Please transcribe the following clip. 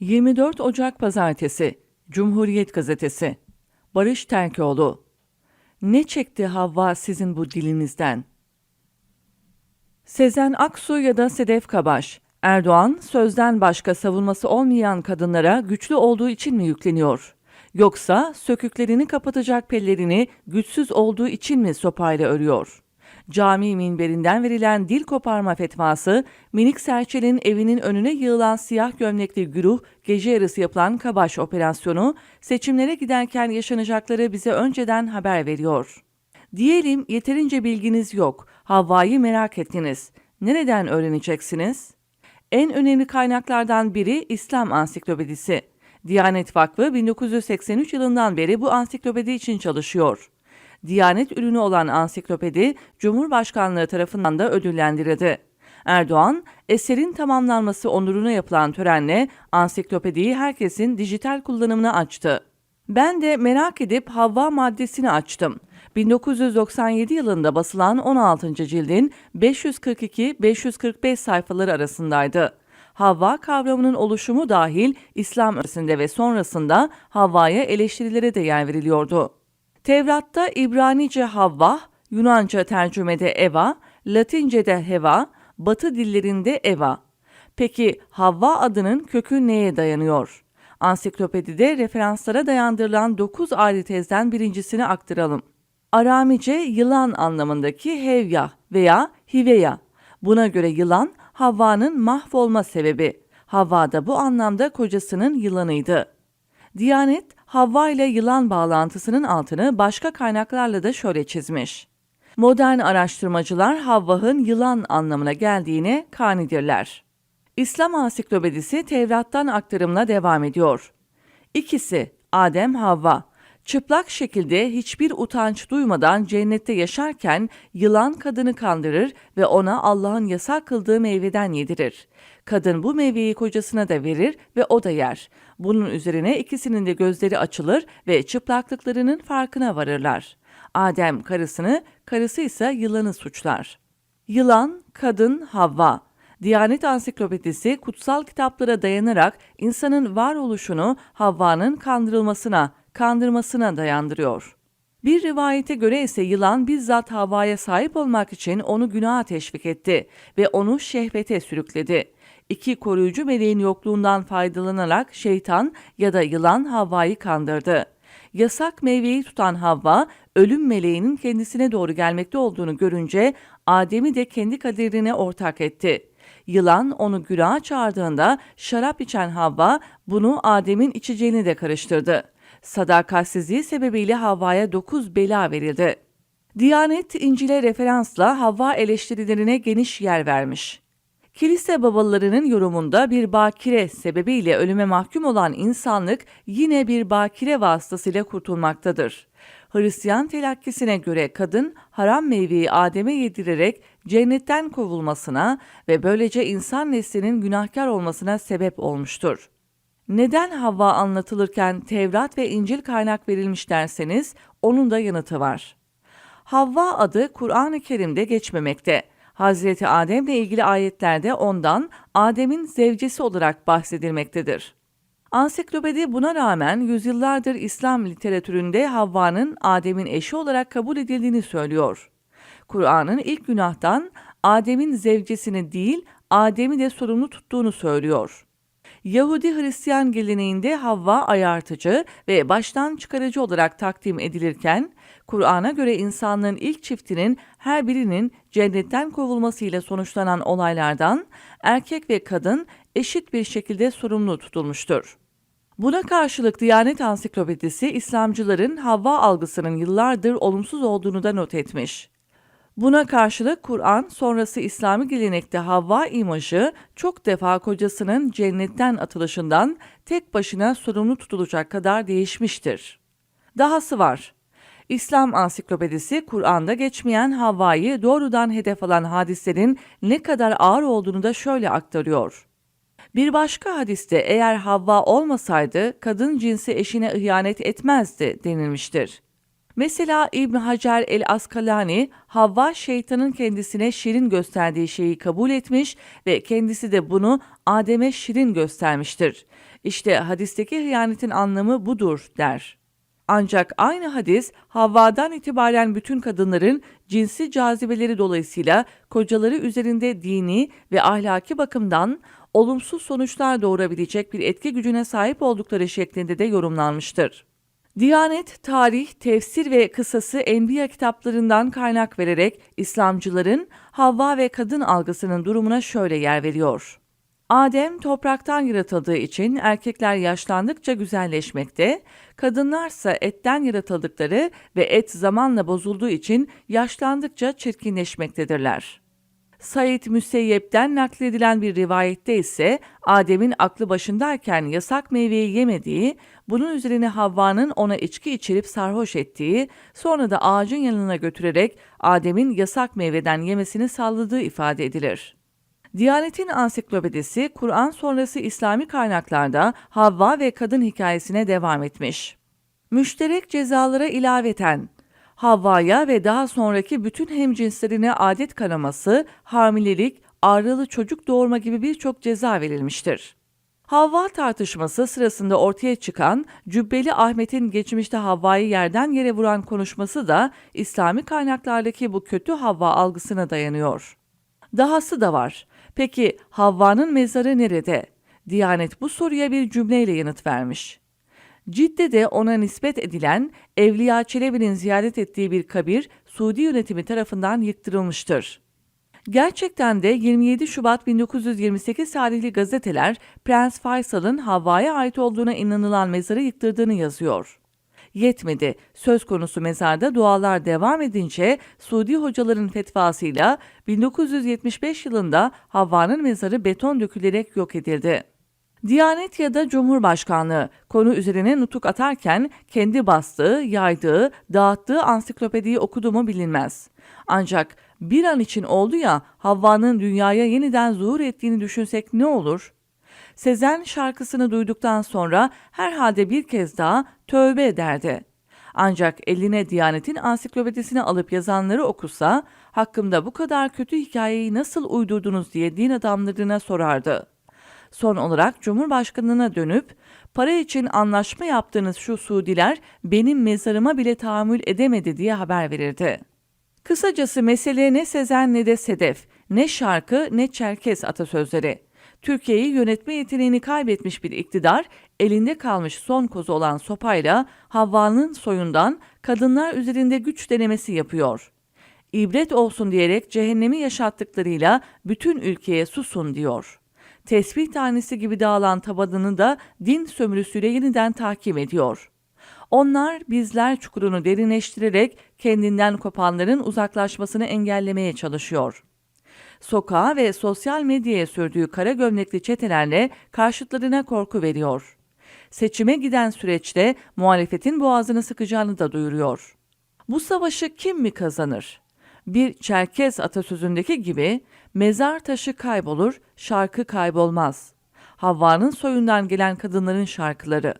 24 Ocak Pazartesi Cumhuriyet Gazetesi Barış Terkoğlu Ne çekti Havva sizin bu dilinizden? Sezen Aksu ya da Sedef Kabaş Erdoğan sözden başka savunması olmayan kadınlara güçlü olduğu için mi yükleniyor? Yoksa söküklerini kapatacak pellerini güçsüz olduğu için mi sopayla örüyor? Cami minberinden verilen dil koparma fetvası, minik serçenin evinin önüne yığılan siyah gömlekli güruh, gece yarısı yapılan Kabaş operasyonu, seçimlere giderken yaşanacakları bize önceden haber veriyor. Diyelim yeterince bilginiz yok, Havva'yı merak ettiniz. Nereden öğreneceksiniz? En önemli kaynaklardan biri İslam Ansiklopedisi. Diyanet Vakfı 1983 yılından beri bu ansiklopedi için çalışıyor. Diyanet ürünü olan ansiklopedi Cumhurbaşkanlığı tarafından da ödüllendirildi. Erdoğan, eserin tamamlanması onuruna yapılan törenle ansiklopediyi herkesin dijital kullanımına açtı. Ben de merak edip Havva maddesini açtım. 1997 yılında basılan 16. cildin 542-545 sayfaları arasındaydı. Havva kavramının oluşumu dahil İslam öncesinde ve sonrasında Havva'ya eleştirilere de yer veriliyordu. Tevrat'ta İbranice Havva, Yunanca tercümede Eva, Latince'de Heva, Batı dillerinde Eva. Peki Havva adının kökü neye dayanıyor? Ansiklopedide referanslara dayandırılan 9 ayrı tezden birincisini aktaralım. Aramice yılan anlamındaki hevya veya hiveya. Buna göre yılan Havva'nın mahvolma sebebi. Havva da bu anlamda kocasının yılanıydı. Diyanet, Havva ile yılan bağlantısının altını başka kaynaklarla da şöyle çizmiş. Modern araştırmacılar Havva'nın yılan anlamına geldiğine kanidirler. İslam Ansiklopedisi Tevrat'tan aktarımla devam ediyor. İkisi Adem Havva çıplak şekilde hiçbir utanç duymadan cennette yaşarken yılan kadını kandırır ve ona Allah'ın yasak kıldığı meyveden yedirir. Kadın bu meyveyi kocasına da verir ve o da yer. Bunun üzerine ikisinin de gözleri açılır ve çıplaklıklarının farkına varırlar. Adem karısını, karısı ise yılanı suçlar. Yılan, kadın, Havva. Diyanet Ansiklopedisi kutsal kitaplara dayanarak insanın varoluşunu Havva'nın kandırılmasına, kandırmasına dayandırıyor. Bir rivayete göre ise yılan bizzat Havva'ya sahip olmak için onu günaha teşvik etti ve onu şehvete sürükledi. İki koruyucu meleğin yokluğundan faydalanarak şeytan ya da yılan Havva'yı kandırdı. Yasak meyveyi tutan Havva, ölüm meleğinin kendisine doğru gelmekte olduğunu görünce Adem'i de kendi kaderine ortak etti. Yılan onu günaha çağırdığında şarap içen Havva bunu Adem'in içeceğini de karıştırdı. Sadakatsizliği sebebiyle Havva'ya dokuz bela verildi. Diyanet İncil'e referansla Havva eleştirilerine geniş yer vermiş. Kilise babalarının yorumunda bir bakire sebebiyle ölüme mahkum olan insanlık yine bir bakire vasıtasıyla kurtulmaktadır. Hristiyan telakkisine göre kadın haram meyveyi Adem'e yedirerek cennetten kovulmasına ve böylece insan neslinin günahkar olmasına sebep olmuştur. Neden Havva anlatılırken Tevrat ve İncil kaynak verilmiş derseniz onun da yanıtı var. Havva adı Kur'an-ı Kerim'de geçmemekte. Hazreti Adem'le ilgili ayetlerde ondan Adem'in zevcesi olarak bahsedilmektedir. Ansiklopedi buna rağmen yüzyıllardır İslam literatüründe Havva'nın Adem'in eşi olarak kabul edildiğini söylüyor. Kur'an'ın ilk günahtan Adem'in zevcesini değil, Adem'i de sorumlu tuttuğunu söylüyor. Yahudi Hristiyan geleneğinde Havva ayartıcı ve baştan çıkarıcı olarak takdim edilirken, Kur'an'a göre insanlığın ilk çiftinin her birinin cennetten kovulmasıyla sonuçlanan olaylardan erkek ve kadın eşit bir şekilde sorumlu tutulmuştur. Buna karşılık Diyanet Ansiklopedisi İslamcıların Havva algısının yıllardır olumsuz olduğunu da not etmiş. Buna karşılık Kur'an sonrası İslami gelenekte Havva imajı çok defa kocasının cennetten atılışından tek başına sorumlu tutulacak kadar değişmiştir. Dahası var. İslam Ansiklopedisi Kur'an'da geçmeyen Havva'yı doğrudan hedef alan hadislerin ne kadar ağır olduğunu da şöyle aktarıyor. Bir başka hadiste eğer Havva olmasaydı kadın cinsi eşine ihanet etmezdi denilmiştir. Mesela İbn Hacer el Askalani, Havva şeytanın kendisine şirin gösterdiği şeyi kabul etmiş ve kendisi de bunu Adem'e şirin göstermiştir. İşte hadisteki hıyanetin anlamı budur der. Ancak aynı hadis Havva'dan itibaren bütün kadınların cinsi cazibeleri dolayısıyla kocaları üzerinde dini ve ahlaki bakımdan olumsuz sonuçlar doğurabilecek bir etki gücüne sahip oldukları şeklinde de yorumlanmıştır. Diyanet, tarih, tefsir ve kısası Enbiya kitaplarından kaynak vererek İslamcıların Havva ve kadın algısının durumuna şöyle yer veriyor. Adem topraktan yaratıldığı için erkekler yaşlandıkça güzelleşmekte, kadınlarsa etten yaratıldıkları ve et zamanla bozulduğu için yaşlandıkça çirkinleşmektedirler. Said Müseyyep'ten nakledilen bir rivayette ise Adem'in aklı başındayken yasak meyveyi yemediği, bunun üzerine Havva'nın ona içki içirip sarhoş ettiği, sonra da ağacın yanına götürerek Adem'in yasak meyveden yemesini salladığı ifade edilir. Diyanet'in ansiklopedisi Kur'an sonrası İslami kaynaklarda Havva ve kadın hikayesine devam etmiş. Müşterek cezalara ilaveten Havva'ya ve daha sonraki bütün hemcinslerine adet kanaması, hamilelik, ağrılı çocuk doğurma gibi birçok ceza verilmiştir. Havva tartışması sırasında ortaya çıkan Cübbeli Ahmet'in geçmişte Havva'yı yerden yere vuran konuşması da İslami kaynaklardaki bu kötü Havva algısına dayanıyor. Dahası da var. Peki Havva'nın mezarı nerede? Diyanet bu soruya bir cümleyle yanıt vermiş. Cidde'de ona nispet edilen Evliya Çelebi'nin ziyaret ettiği bir kabir Suudi yönetimi tarafından yıktırılmıştır. Gerçekten de 27 Şubat 1928 tarihli gazeteler Prens Faysal'ın Havva'ya ait olduğuna inanılan mezarı yıktırdığını yazıyor. Yetmedi. Söz konusu mezarda dualar devam edince Suudi hocaların fetvasıyla 1975 yılında Havva'nın mezarı beton dökülerek yok edildi. Diyanet ya da Cumhurbaşkanlığı konu üzerine nutuk atarken kendi bastığı, yaydığı, dağıttığı ansiklopediyi okudu mu bilinmez. Ancak bir an için oldu ya Havva'nın dünyaya yeniden zuhur ettiğini düşünsek ne olur? Sezen şarkısını duyduktan sonra herhalde bir kez daha tövbe ederdi. Ancak eline Diyanet'in ansiklopedisini alıp yazanları okusa, hakkımda bu kadar kötü hikayeyi nasıl uydurdunuz diye din adamlarına sorardı. Son olarak Cumhurbaşkanına dönüp, para için anlaşma yaptığınız şu Suudiler benim mezarıma bile tahammül edemedi diye haber verirdi. Kısacası mesele ne Sezen ne de Sedef, ne şarkı ne Çerkes atasözleri. Türkiye'yi yönetme yeteneğini kaybetmiş bir iktidar, elinde kalmış son kozu olan sopayla Havva'nın soyundan kadınlar üzerinde güç denemesi yapıyor. İbret olsun diyerek cehennemi yaşattıklarıyla bütün ülkeye susun diyor. Tesbih tanesi gibi dağılan tabanını da din sömürüsüyle yeniden takip ediyor. Onlar bizler çukurunu derinleştirerek kendinden kopanların uzaklaşmasını engellemeye çalışıyor sokağa ve sosyal medyaya sürdüğü kara gömlekli çetelerle karşıtlarına korku veriyor. Seçime giden süreçte muhalefetin boğazını sıkacağını da duyuruyor. Bu savaşı kim mi kazanır? Bir Çerkez atasözündeki gibi mezar taşı kaybolur, şarkı kaybolmaz. Havva'nın soyundan gelen kadınların şarkıları